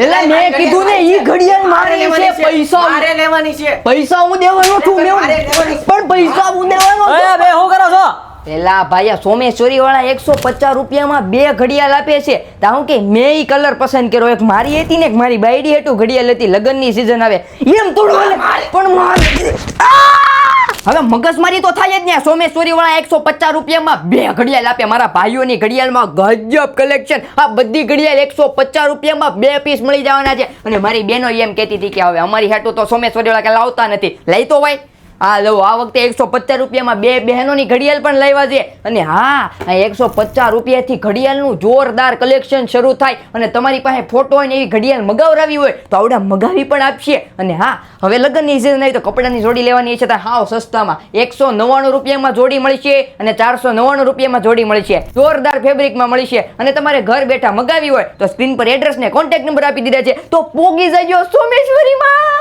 એટલે મેં કીધું ને ઈ ઘડિયાળ મારે છે પૈસા મારે લેવાની છે. પૈસા હું દેવાનો છું મેં મારે લેવાની પણ પૈસા હું દેવાનો છું. બે શું કરો છો? પેલા ભાઈ સોમેશ્વરી વાળા એકસો પચાસ રૂપિયામાં બે ઘડિયાળ આપે છે. તો હું કે મેં ઈ કલર પસંદ કર્યો. એક મારી હતી ને એક મારી બાયડી હતું. ઘડિયાળ હતી લગ્નની સિઝન આવે. એમ થોડું પણ મારે! હવે મગજમારી તો થાય જ ને. સોમેશ્વરી વાળા એકસો પચાસ રૂપિયામાં બે ઘડિયાળ આપે. મારા ભાઈઓની ઘડિયાળમાં ગજબ કલેક્શન આ બધી ઘડિયાળ એકસો પચાસ રૂપિયામાં બે પીસ મળી જવાના છે. અને મારી બેનો એમ કહેતી હતી કે હવે અમારી હેઠું તો સોમેશ્વરી વાળા કે લાવતા નથી. લઈ તો ભાઈ. હા, લો, આ વખતે એકસો પચાસ રૂપિયામાં બે બહેનોની ઘડિયાળ પણ લાવ્યા છે. અને હા એકસો પચાસ રૂપિયાથી ઘડિયાળનું જોરદાર કલેક્શન શરૂ થાય અને તમારી પાસે ફોટો હોય ને એવી ઘડિયાળ મગાવરાવી હોય તો આવડે મગાવી પણ આપશે અને હા, હવે લગ્નની સિઝન આવી તો કપડાની જોડી લેવાની છે તો હાવ સસ્તામાં. એકસો નવ્વાણું રૂપિયામાં જોડી મળશે અને ચારસો નવ્વાણું રૂપિયામાં જોડી મળશે. જોરદાર ફેબ્રિકમાં મળશે. અને તમારે ઘર બેઠા મગાવી હોય તો સ્ક્રીન પર એડ્રેસ ને કોન્ટેક્ટ નંબર આપી દીધા છે. તો પોગી જજો સોમેશ્વરીમાં!